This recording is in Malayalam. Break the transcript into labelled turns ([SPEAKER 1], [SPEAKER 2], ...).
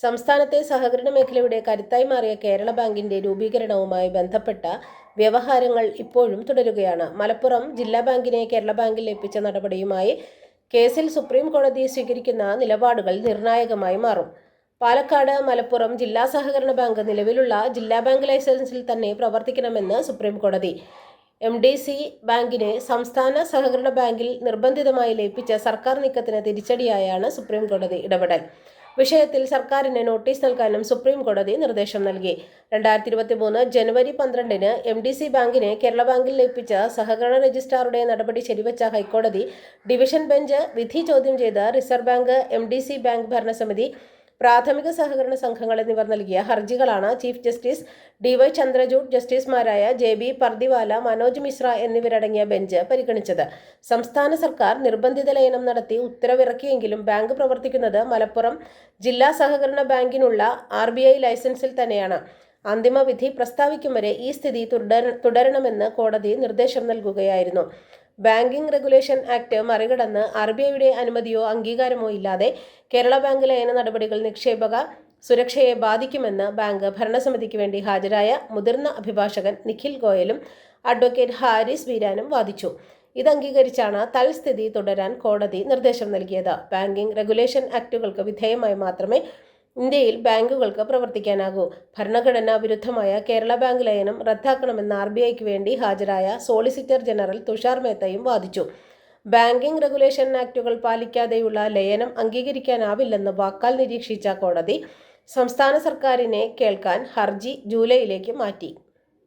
[SPEAKER 1] സംസ്ഥാനത്തെ സഹകരണ മേഖലയുടെ കരുത്തായി മാറിയ കേരള ബാങ്കിന്റെ രൂപീകരണവുമായി ബന്ധപ്പെട്ട വ്യവഹാരങ്ങൾ ഇപ്പോഴും തുടരുകയാണ്. മലപ്പുറം ജില്ലാ ബാങ്കിനെ കേരള ബാങ്കിൽ ലഭിച്ച നടപടിയുമായി കേസിൽ സുപ്രീം കോടതി സ്വീകരിക്കുന്ന നിലപാടുകൾ നിർണായകമായി മാറും. പാലക്കാട് മലപ്പുറം ജില്ലാ സഹകരണ ബാങ്ക് നിലവിലുള്ള ജില്ലാ ബാങ്ക് ലൈസൻസിൽ തന്നെ പ്രവർത്തിക്കണമെന്ന് സുപ്രീം കോടതി. എം ഡി സി ബാങ്കിനെ സംസ്ഥാന സഹകരണ ബാങ്കിൽ നിർബന്ധിതമായി ലയിപ്പിച്ച സർക്കാർ നീക്കത്തിന് തിരിച്ചടിയായാണ് സുപ്രീം കോടതി ഇടപെടൽ. വിഷയത്തിൽ സർക്കാരിന് നോട്ടീസ് നൽകാനും സുപ്രീം കോടതി നിർദ്ദേശം നൽകി. രണ്ടായിരത്തി ഇരുപത്തി മൂന്ന് ജനുവരി പന്ത്രണ്ടിന് എം ഡി സി ബാങ്കിനെ കേരള ബാങ്കിൽ ലയിപ്പിച്ച സഹകരണ രജിസ്ട്രാറുടെ നടപടി ശരിവച്ച ഹൈക്കോടതി ഡിവിഷൻ ബെഞ്ച് വിധി ചോദ്യം ചെയ്ത reserve bank M D C bank ഭരണസമിതി പ്രാഥമിക സഹകരണ സംഘങ്ങൾ എന്നിവർ നൽകിയ ഹർജികളാണ് chief justice D Y Chandrachud ജസ്റ്റിസുമാരായ ജെ ബി പർദിവാല മനോജ് മിശ്ര എന്നിവരടങ്ങിയ ബെഞ്ച് പരിഗണിച്ചത്. സംസ്ഥാന സർക്കാർ നിർബന്ധിത ലയനം നടത്തി ഉത്തരവിറക്കിയെങ്കിലും ബാങ്ക് പ്രവർത്തിക്കുന്നത് മലപ്പുറം ജില്ലാ സഹകരണ ബാങ്കിനുള്ള ആർ ലൈസൻസിൽ തന്നെയാണ്. അന്തിമവിധി പ്രസ്താവിക്കും വരെ ഈ സ്ഥിതി തുടരണമെന്ന് കോടതി നിർദ്ദേശം നൽകുകയായിരുന്നു. ബാങ്കിംഗ് റെഗുലേഷൻ ആക്ട് മറികടന്ന് ആർ ബി ഐയുടെ അനുമതിയോ അംഗീകാരമോ ഇല്ലാതെ കേരള ബാങ്ക് ലയന നടപടികൾ നിക്ഷേപക സുരക്ഷയെ ബാധിക്കുമെന്ന് ബാങ്ക് ഭരണസമിതിക്ക് വേണ്ടി ഹാജരായ മുതിർന്ന അഭിഭാഷകൻ നിഖിൽ ഗോയലും അഡ്വക്കേറ്റ് ഹാരിസ് വീരാനും വാദിച്ചു. ഇത് അംഗീകരിച്ചാണ് തൽസ്ഥിതി തുടരാൻ കോടതി നിർദ്ദേശം നൽകിയത്. ബാങ്കിംഗ് റെഗുലേഷൻ ആക്ടുകൾക്ക് വിധേയമായി മാത്രമേ ഇന്ത്യയിൽ ബാങ്കുകൾക്ക് പ്രവർത്തിക്കാനാകൂ. ഭരണഘടനാ വിരുദ്ധമായ കേരള ബാങ്ക് ലയനം റദ്ദാക്കണമെന്ന് ആർ വേണ്ടി ഹാജരായ സോളിസിറ്റർ ജനറൽ തുഷാർ മേത്തയും വാദിച്ചു. ബാങ്കിംഗ് റെഗുലേഷൻ ആക്ടുകൾ പാലിക്കാതെയുള്ള ലയനം അംഗീകരിക്കാനാവില്ലെന്ന് വാക്കാൽ നിരീക്ഷിച്ച കോടതി സംസ്ഥാന സർക്കാരിനെ കേൾക്കാൻ ഹർജി ജൂലൈയിലേക്ക് മാറ്റി.